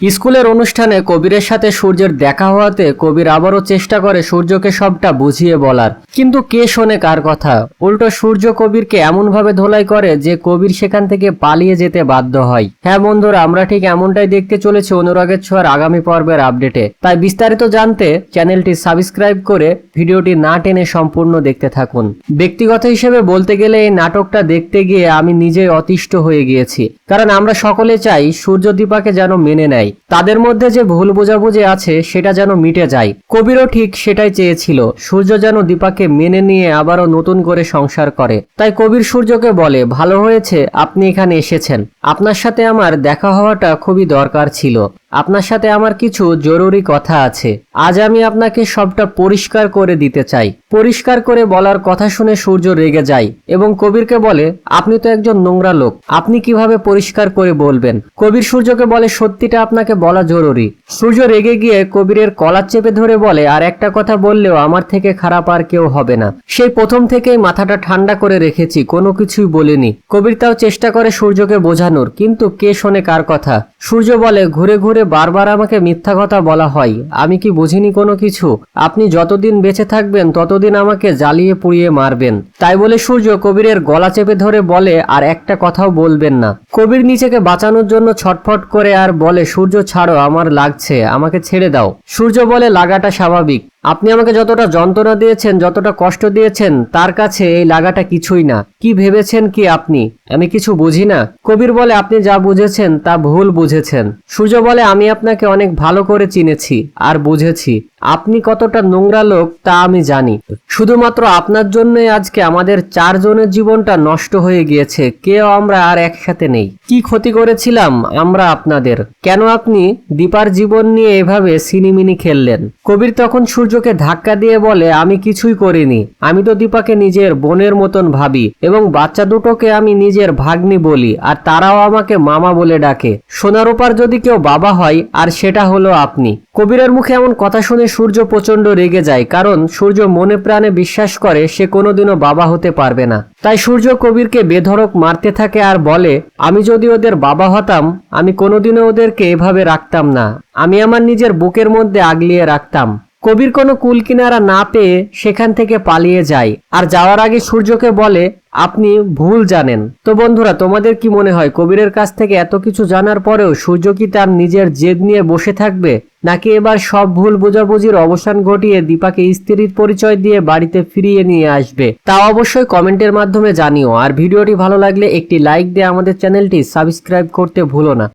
স্কুলের অনুষ্ঠানে কবিরের সাথে সূর্যের দেখা হওয়াতে কবির আবারও চেষ্টা করে সূর্যকে সবটা বুঝিয়ে বলার। কিন্তু কে শোনে কার কথা? উল্টো সূর্য কবিরকে এমনভাবে ধোলাই করে যে কবির সেখান থেকে পালিয়ে যেতে বাধ্য হয়। হ্যাঁ বন্ধুরা, আমরা ঠিক এমনটাই দেখতে চলেছি অনুরাগের ছোঁয়ার আগামী পর্বের আপডেটে। তাই বিস্তারিত জানতে চ্যানেলটি সাবস্ক্রাইব করে ভিডিওটি না টেনে সম্পূর্ণ দেখতে থাকুন। ব্যক্তিগত হিসেবে বলতে গেলে এই নাটকটা দেখতে গিয়ে আমি নিজেই অতিষ্ঠ হয়ে গিয়েছি। কারণ আমরা সকলে চাই সূর্য দীপাকে যেন মেনে নেয়। তাদের মধ্যে যে ভুল বোঝাবুঝি আছে, সেটা যেন মিটে যায়। কবিরও ঠিক সেটাই চেয়েছিল। সূর্য যেন দীপাকে মেনে নিয়ে আবারও নতুন করে সংসার করে। তাই কবির সূর্যকে বলে, ভালো হয়েছে, আপনি এখানে এসেছেন। আপনার সাথে আমার দেখা হওয়াটা খুবই দরকার ছিল। আপনার সাথে আমার কিছু জরুরি কথা আছে। আজ আমি আপনাকে সবটা পরিষ্কার করে দিতে চাই। পরিষ্কার করে বলার কথা শুনে সূর্য রেগে যায় এবং কবিরকে বলে, আপনি তো একজন নোংরা লোক। আপনি কীভাবে পরিষ্কার করে বলবেন? কবির সূর্যকে বলে, সত্যিটা আপনাকে বলা জরুরি। সূর্য রেগে গিয়ে কবিরের কলার চেপে ধরে বলে, আর একটা কথা বললেও আমার থেকে খারাপ আর কেউ হবে না। সেই প্রথম থেকেই মাথাটা ঠান্ডা করে রেখেছি, কোনো কিছুই বলিনি। কবির তাও চেষ্টা করে সূর্যকে বোঝানোর, কিন্তু কে শোনে কার কথা? সূর্য বলে, ঘুরে ঘুরে বারবার আমাকে মিথ্যা কথা বলা হয়। আমি কি বুঝিনি কোনো কিছু? আপনি যতদিন বেঁচে থাকবেন, ততদিন আমাকে জ্বালিয়ে পুড়িয়ে মারবেন। তাই বলে সূর্য কবিরের গলা চেপে ধরে বলে, আর একটা কথাও বলবেন না। কবির নিজেকে বাঁচানোর জন্য ছটফট করে আর বলে, সূর্য ছাড়ো, আমার লাগছে, আমাকে ছেড়ে দাও। সূর্য বলে, লাগাটা স্বাভাবিক। আপনি আমাকে যতটা যন্ত্রণা দিয়েছেন, যতটা কষ্ট দিয়েছেন, তার কাছে এই লাগাটা কিছুই না। কি ভেবেছেন কি আপনি? আমি কিছু বুঝি না। কবির বলে, আপনি যা বুঝেছেন, তা ভুল বুঝেছেন। সূর্য বলে, আমি আপনাকে অনেক ভালো করে চিনেছি আর বুঝেছি। আপনি কতটা নোংরা লোক তা আমি জানি। শুধুমাত্র আপনার জন্যই আজকে আমাদের চারজনের জীবনটা নষ্ট হয়ে গিয়েছে। কেউ আমরা আর একসাথে নেই। কি ক্ষতি করেছিলাম আমরা আপনাদের? কেন আপনি দীপার জীবন নিয়ে এভাবে সিনিমিনি খেললেন? কবির তখন সূর্যকে ধাক্কা দিয়ে বলে, আমি কিছুই করিনি। আমি তো দীপাকে নিজের বোনের মতন ভাবি এবং বাচ্চা দুটোকে আমি নিজের ভাগ্নি বলি আর তারাও আমাকে মামা বলে ডাকে। সোনার ওপার যদি কেউ বাবা হয়, আর সেটা হলো আপনি। কবিরের মুখে এমন কথা শুনে সূর্য প্রচণ্ড রেগে যায়, কারণ সূর্য মনে প্রাণে বিশ্বাস করে সে কোনোদিনও বাবা হতে পারবে না। তাই সূর্য কবিরকে বেধরক মারতে থাকে আর বলে, আমি যদি ওদের বাবা হতাম, আমি কোনোদিনও ওদেরকে এভাবে রাখতাম না। আমি আমার নিজের বুকের মধ্যে আগলিয়ে রাখতাম। কবির কোনো কুল কিনারা না পেয়ে সেখান থেকে পালিয়ে যায়। আর যাওয়ার আগে সূর্যকে বলে, আপনি ভুল জানেন। তো বন্ধুরা, তোমাদের কি মনে হয়, কবিরের কাছ থেকে এত কিছু জানার পরেও সূর্য কি তার নিজের জেদ নিয়ে বসে থাকবে? নাকি এবার সব ভুল বোঝাবুঝির অবসান ঘটিয়ে দীপাকে স্ত্রীর পরিচয় দিয়ে বাড়িতে ফিরিয়ে নিয়ে আসবে? তা অবশ্যই কমেন্টের মাধ্যমে জানিও। আর ভিডিওটি ভালো লাগলে একটি লাইক দিয়ে আমাদের চ্যানেলটি সাবস্ক্রাইব করতে ভুলো না।